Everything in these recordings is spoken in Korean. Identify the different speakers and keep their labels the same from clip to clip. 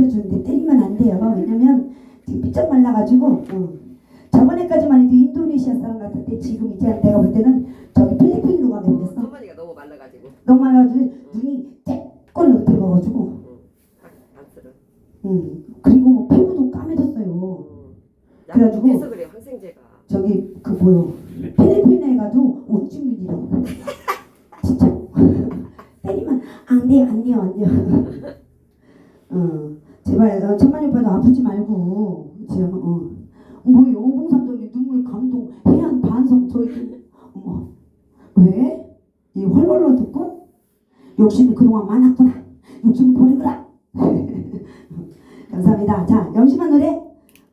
Speaker 1: 때려주는데 때리면 안 돼요. 왜냐면 지금 삐쩍 말라가지고, 응. 저번에까지만 해도 인도네시아 사람 같았대. 지금 이제 내가 볼 때는 저기 필리핀으로 가게 됐어.
Speaker 2: 소만이가 너무 말라가지고
Speaker 1: 너무 말라가지고 눈이 쬐꼴로 들어가가지고,
Speaker 2: 안- 안쓰러.
Speaker 1: 응. 그리고 뭐 피부도 까매졌어요. 그래가지고-
Speaker 2: 그래서 그래 항생제가.
Speaker 1: 저기 그 뭐요 필리핀에 가도 원주민이라고 진짜 때리면 안 돼요 안 돼요 안 돼요 어 제발 어, 천만이 오빠도 아프지 말고 지금 어뭐 오봉삼동이 눈물 감동 해안 반성 저희 어머. 왜 이 헐헐러 듣고? 욕심이 그동안 많았구나. 욕심을 버리거라. 감사합니다. 자 영심한 노래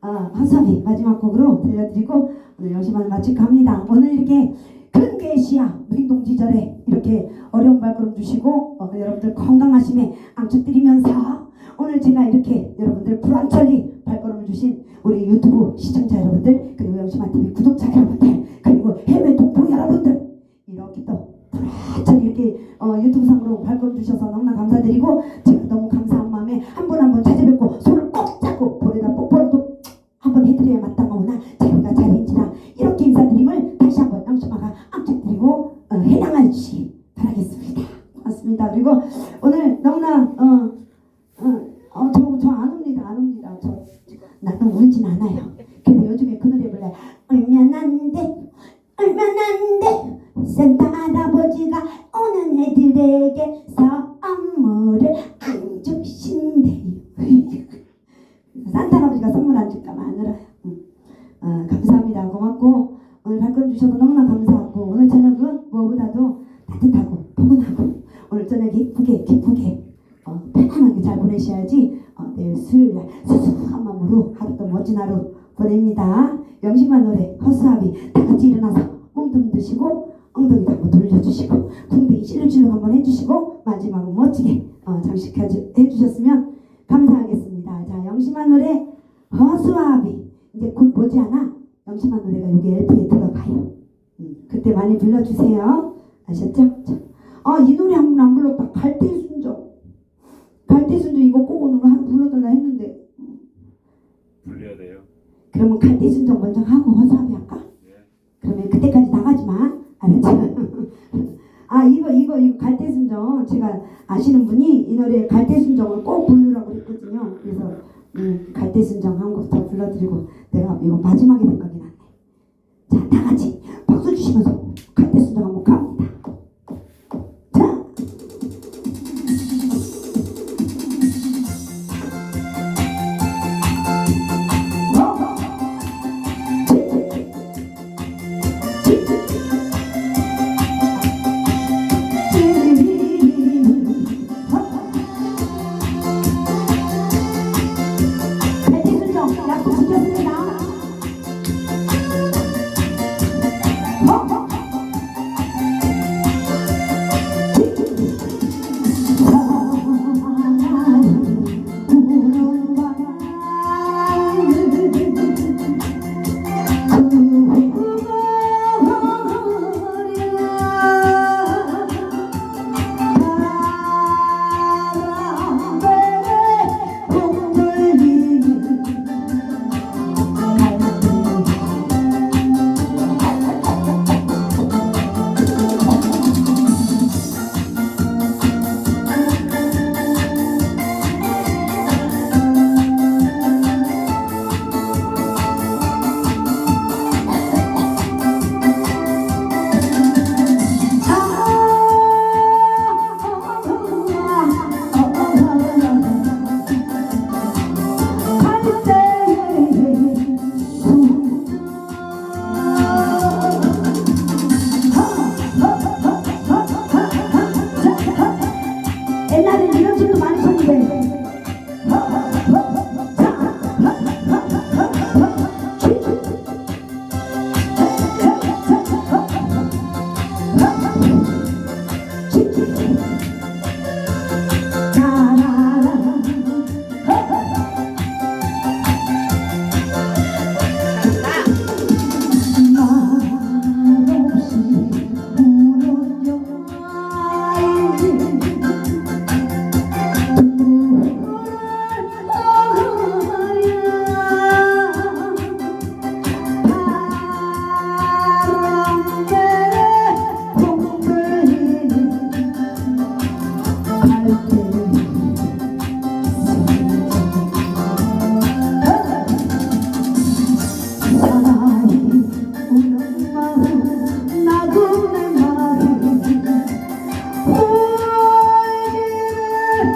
Speaker 1: 어, 화사비 마지막 곡으로 들려드리고 오늘 영심한 마치고 갑니다. 오늘 이렇게 큰 계시야. 행동지절에 이렇게 어려운 발걸음 주시고 어, 여러분들 건강하심에 앙축드리면서 오늘 제가 이렇게 여러분들 불안천리 발걸음을 주신 우리 유튜브 시청자 여러분들 그리고 영심한 TV 구독자 여러분들 그리고 해외 동포 여러분들 이렇게 또 불안천리 이렇게 어, 유튜브 상으로 발걸음 주셔서 너무나 감사드리고 제가 너무 감사한 마음에 한 분 한 분 찾아뵙고 손을 꼭 잡고 볼에다 뽀뽀도 한번 해드려야 마땅하구나 어, 감사합니다. 고맙고 오늘 발걸음 주셔서 너무나 감사하고 오늘 저녁은 무엇보다도 따뜻하고 포근하고 오늘 저녁 기쁘게 기쁘게 어, 편안하게 잘 보내셔야지 어, 내일 수요일날 수수한 마음으로 하루 또 멋진 하루 보냅니다. 영심한 노래 허수아비 다 같이 일어나서 몸좀 드시고 엉덩이도 한번 돌려주시고 궁둥이 찔러찔러 한번 해주시고 마지막은 멋지게 어, 장식해 주셨으면 감사하겠습니다. 자, 영심한 노래 허수아비 이제 곧 머지않아 영심한 노래가 여기 LP에 들어가요. 음, 그때 많이 불러주세요. 아셨죠? 자, 아, 이 노래 한 번 안 불렀다. 갈대 순정. 갈대 순정 이거 꼭 오늘 한 불러달라 했는데
Speaker 3: 불려야 돼요.
Speaker 1: 그러면 갈대 순정 먼저 하고 허수아비 할까?
Speaker 3: 예.
Speaker 1: 그러면 그때까지 나가지 마. 알았죠? 아 이거 이거 이거 갈대 순정 제가 아시는 분이 이 노래 갈대 순정을 꼭 부르라고 그랬거든요. 그래서 음, 갈대 순정 한 곡 더 불러드리고 이거 마지막에 생각이 났네. 자, 다 같이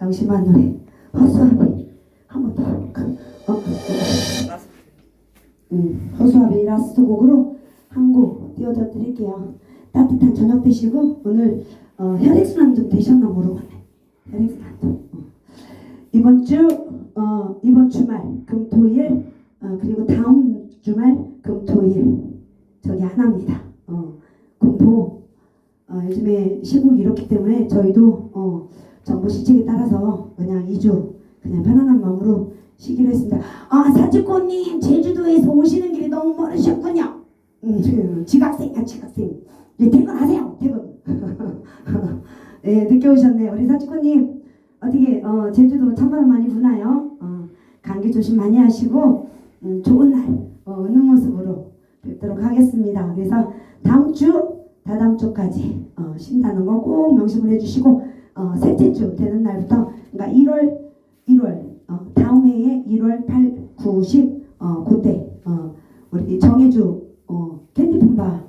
Speaker 1: 영심한 노래 허수아비 한번 더. 어, 음, 허수아비 라스트 곡으로 한 곡 띄워줘 드릴게요. 따뜻한 저녁 되시고 오늘 어, 혈액순환 좀 되셨나 모르겠네. 혈액순환 좀. 어. 이번 주 어, 이번 주말 금토일 어, 그리고 다음 주말 금토일 저기 하나입니다. 어, 요즘에 시국이 이렇기 때문에 저희도 어, 정부 시책에 따라서 그냥 2주 그냥 편안한 마음으로 쉬기로 했습니다. 아 사직고님 제주도에서 오시는 길이 너무 멀으셨군요. 음, 그, 지각생이야 지각생. 이제 퇴근하세요 퇴근. 네 늦게 오셨네요 우리 사직고님 어떻게 어, 제주도 찬바람 많이 부나요? 어, 감기 조심 많이 하시고 음, 좋은 날 어, 웃는 모습으로 뵙도록 하겠습니다. 그래서 다음 주 다다음 주까지 어, 쉰다는 거 꼭 명심을 해주시고 어, 셋째 주 되는 날부터 그러니까 1월 1월 어, 다음 해에 1월 8, 9, 10 어, 그때 어, 우리 정해주 어, 캔디품바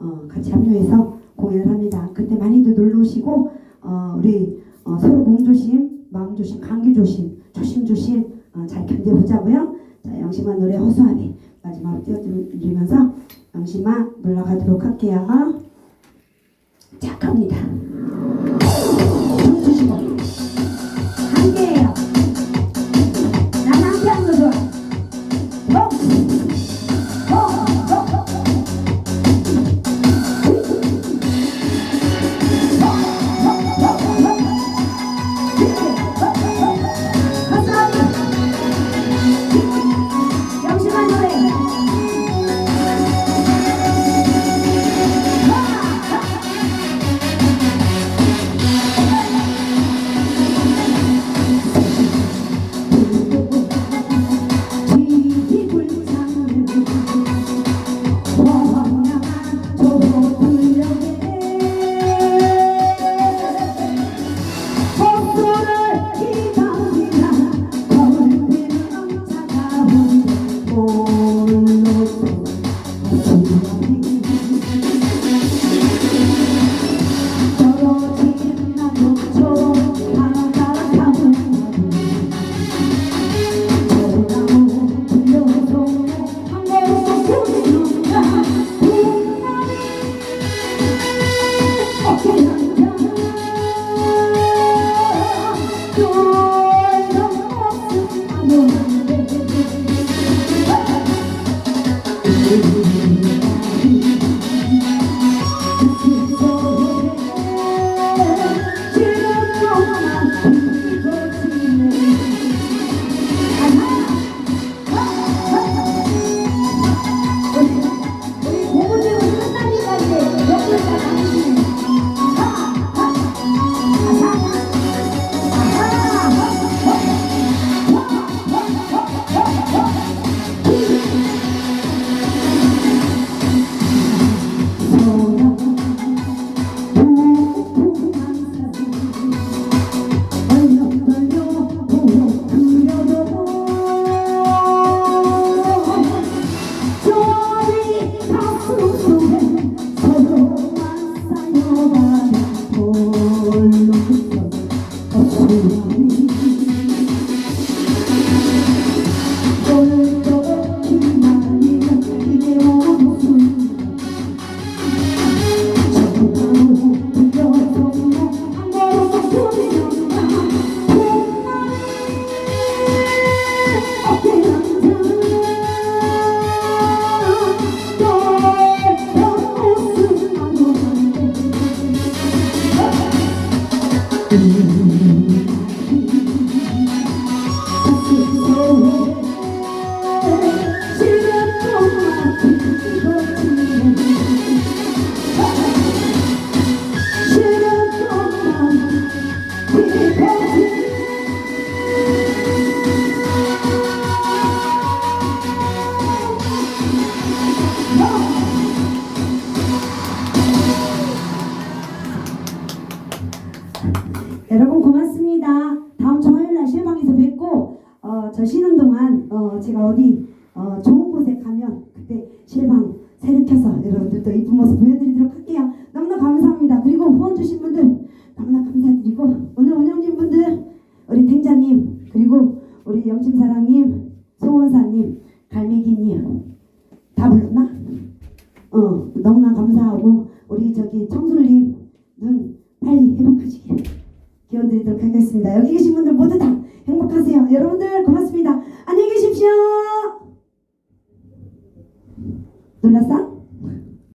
Speaker 1: 어, 같이 합류해서 공연을 합니다. 그때 많이들 놀러 오시고 어, 우리 어, 서로 몸 조심, 마음 조심, 감기 조심, 조심 조심 어, 잘 견뎌보자고요. 자, 영심한 노래 허수아비 마지막으로 띄워드리면서 영심아 물러가도록 할게요. 자, 갑니다. 여러